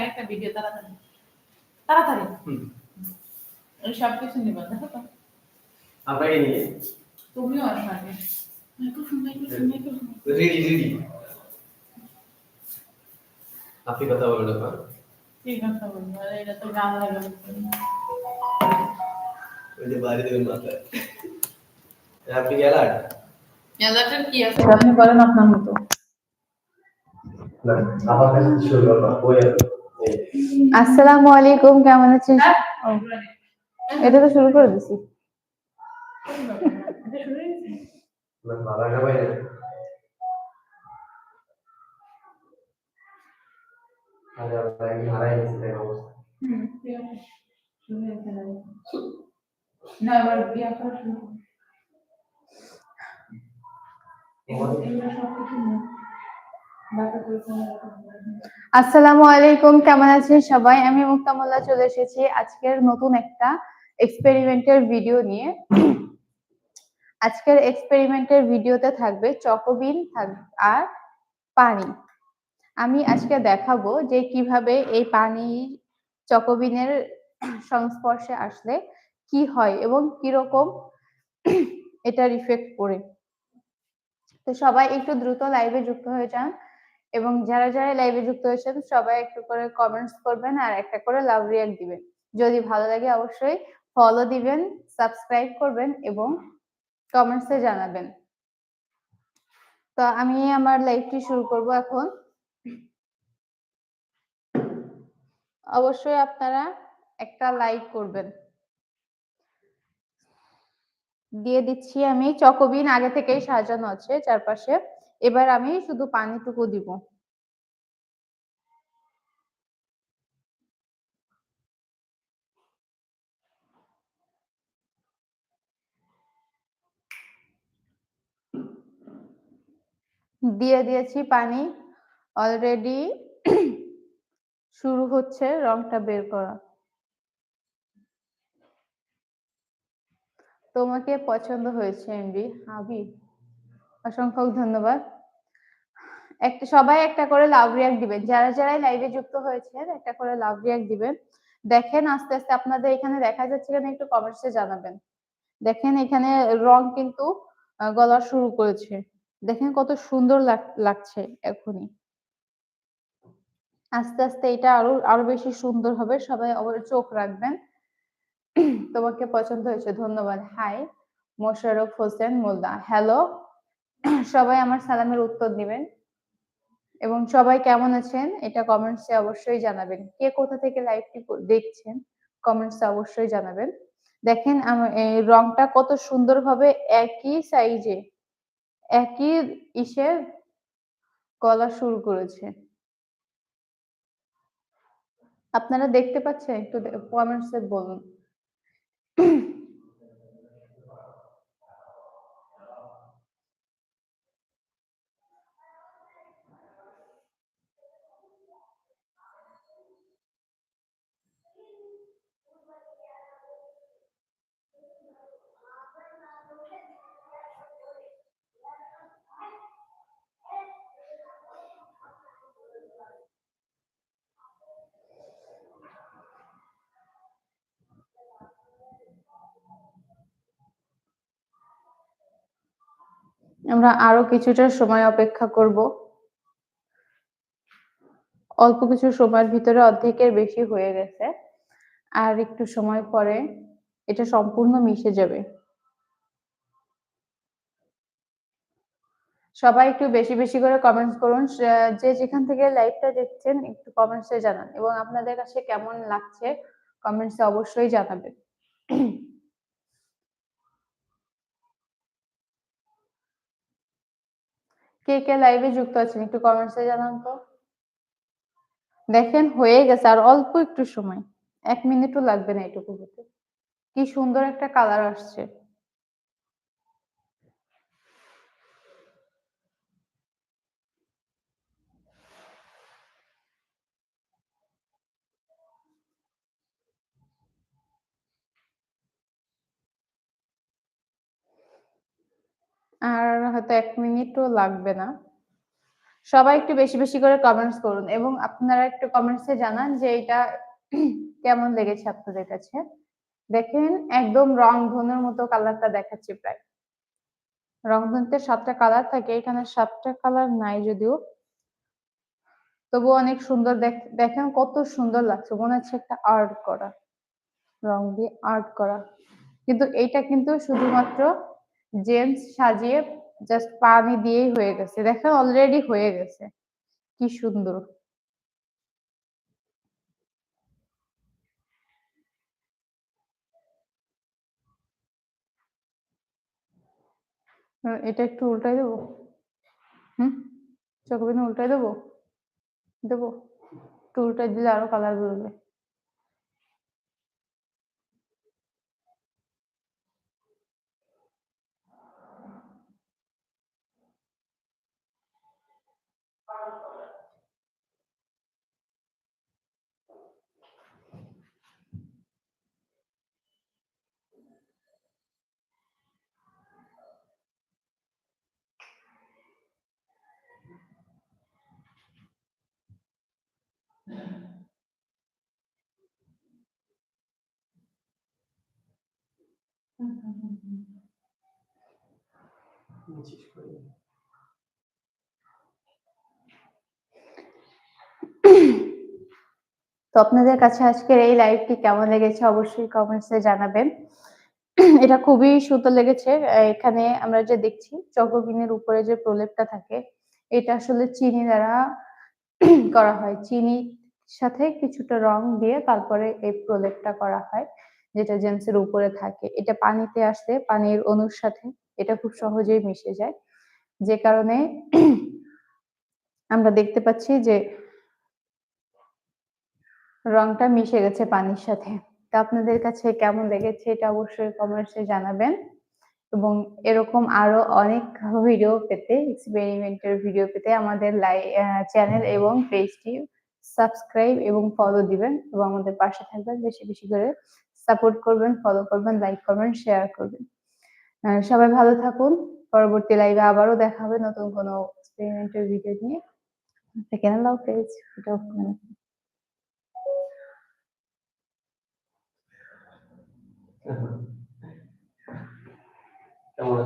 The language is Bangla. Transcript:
আগে একটা ভিডিও তাড়াতাড়ি। তাড়াতাড়ি। হুম। ওই সব কিছু নিবা দেখো তো। আপনাকে নিয়ে। তুমিও আসো আগে। রেডি। রেডি আপনি কথা বলেন এখন ঠিক আছে বলব? এটা তো গান লাগাবে ওই যে বাইরে দেবেন মাথায়। আপনি গেলার মেজাজের কি আছে? আপনি বলেন আপনার মতো। আমার কাছে শুরু করবা বই আছে। এই আসসালামু আলাইকুম কেমন আছেন এটা তো শুরু করে দিছি। না বিয়া করা শুরু আসসালামু আলাইকুম, কেমন আছেন সবাই? আমি মুক্তামুল্লা চলে এসেছি আজকের নতুন একটা এক্সপেরিমেন্টের ভিডিও নিয়ে। আজকের এক্সপেরিমেন্টের ভিডিওতে থাকবে চকোবিন আর পানি। আমি আজকে দেখাবো যে কীভাবে এই পানি চকোবিনের সংস্পর্শে আসলে কি হয় এবং কীরকম এটার ইফেক্ট পড়ে। তো সবাই একটু দ্রুত লাইভে যুক্ত হয়ে যান। এবং যারা যারা লাইভে যুক্ত হয়েছেন, সবাই একটু করে কমেন্টস করবেন আর একটা করে লাভ রিয়াক্ট দিবেন। যদি ভালো লাগে অবশ্যই ফলো দিবেন সাবস্ক্রাইব করবেন এবং কমেন্টসে জানাবেন। তো আমি আমার লাইভটি শুরু করব এখন। অবশ্যই আপনারা একটা লাইক করবেন। দিয়ে দিচ্ছি আমি। চকোবিন আগে থেকেই সাজানো আছে চারপাশে। এবার আমি শুধু পানিটুকু দিব। দিয়ে দিয়েছি পানি। অলরেডি শুরু হচ্ছে রংটা বের করা। তোমাকে পছন্দ হয়েছে এমবি হাবি অসংখ্য ধন্যবাদ। একটা, সবাই একটা করে লাভ রিয়াক্ট দিবেন। যারা, যারাই লাইভে যুক্ত হয়েছেন, একটা করে লাভ রিয়াক্ট দিবেন। দেখেন, আস্তে আস্তে আপনাদের এখানে দেখা যাচ্ছে কিনা, একটু কমেন্টসে জানাবেন। দেখেন, এখানে রং কিন্তু গলা শুরু করেছে। দেখেন কত সুন্দর লাগ- লাগছে এখনই। আস্তে আস্তে এটা আরও আরও বেশি সুন্দর হবে। সবাই চোখ রাখবেন। তোমাকে পছন্দ হয়েছে, ধন্যবাদ। হাই মোশারফ হোসেন মোল্লা। হ্যালো সবাই আমার সালামের উত্তর দিবেন। এবং সবাই কেমন আছেন, এটা কমেন্টসে অবশ্যই জানাবেন। কে কোথা থেকে লাইভটি দেখছেন কমেন্টসে অবশ্যই জানাবেন। দেখেন রংটা কত সুন্দরভাবে একই সাইজে একই ইসে গলা শুরু করেছে। আপনারা দেখতে পাচ্ছেন? একটু কমেন্টসে বলুন। আমরা আরও কিছুটা সময় অপেক্ষা করব। অল্প কিছু সময়ের ভিতরে অর্ধেকের বেশি হয়ে গেছে। আর একটু সময় পরে এটা সম্পূর্ণ মিশে যাবে। সবাই একটু বেশি বেশি করে কমেন্টস করুন। যে যেখান থেকে লাইভটা দেখছেন একটু কমেন্টসে জানান এবং আপনাদের কাছে কেমন লাগছে কমেন্টসে অবশ্যই জানাবেন। কে কে লাইভে যুক্ত আছেন একটু কমেন্টসে জানান তো। দেখেন, হয়ে গেছে আর অল্প একটু সময়। এক মিনিটও লাগবে না এটুকু হতে। কি সুন্দর একটা কালার আসছে। আর হয়তো এক মিনিটও লাগবে না। সবাই একটু বেশি বেশি করে কমেন্টস করুন এবং আপনারা একটু কমেন্টসে জানান যে এটা কেমন লেগেছে আপনাদের কাছে। দেখেন, একদম রং ধনুর মতো কালারটা দেখাচ্ছে প্রায়। রং রংধনুতে সাতটা কালার থাকে, এখানে সাতটা কালার নাই যদিও। তবুও অনেক সুন্দর দেখ- দেখেন কত সুন্দর লাগছে, মনে হচ্ছে একটা আর্ট করা। রং দিয়ে আর্ট করা। কিন্তু এইটা কিন্তু শুধুমাত্র জেমস সাজিয়ে জাস্ট পানি দিয়েই হয়ে গেছে। দেখেন অলরেডি হয়ে গেছে। কি সুন্দর। এটা একটু উল্টাই দেবো? হুম? চকবিনে উল্টাই দেবো? দেবো? একটু উল্টাই দিলে আরও কালার বেরোবে। তো আপনাদের কাছে আজকের এই লাইভটি কেমন লেগেছে অবশ্যই কমেন্টসে জানাবেন। এটা খুবই সুন্দর লেগেছে। এখানে আমরা যে দেখছি, চকোবিনের উপরে যে প্রলেপটা থাকে, এটা আসলে চিনি দ্বারা করা হয়। চিনির সাথে কিছুটা রং দিয়ে তারপরে এই প্রলেপটা করা হয়, যেটা জেমসের উপরে থাকে। এটা পানিতে আসলে পানির অণুর সাথে এটা খুব সহজেই মিশে যায়। যে কারণে আমরা দেখতে পাচ্ছি যে রংটা মিশে গেছে পানির সাথে। তা আপনাদের কাছে কেমন লেগেছে এটা অবশ্যই কমেন্টসে জানাবেন। এবং এরকম আরও অনেক ভিডিও পেতে এক্সপেরিমেন্টের ভিডিও পেতে আমাদের চ্যানেল এবং পেজটি সাবস্ক্রাইব এবং ফলো দিবেন এবং আমাদের পাশে থাকবেন। বেশি বেশি করে সাপোর্ট করবেন ফলো করবেন লাইক করবেন শেয়ার করবেন। সবাই ভালো থাকুন। পরবর্তী লাইভে আবারও দেখা হবে নতুন কোনো এক্সপেরিমেন্টের ভিডিও নিয়ে। কেমন?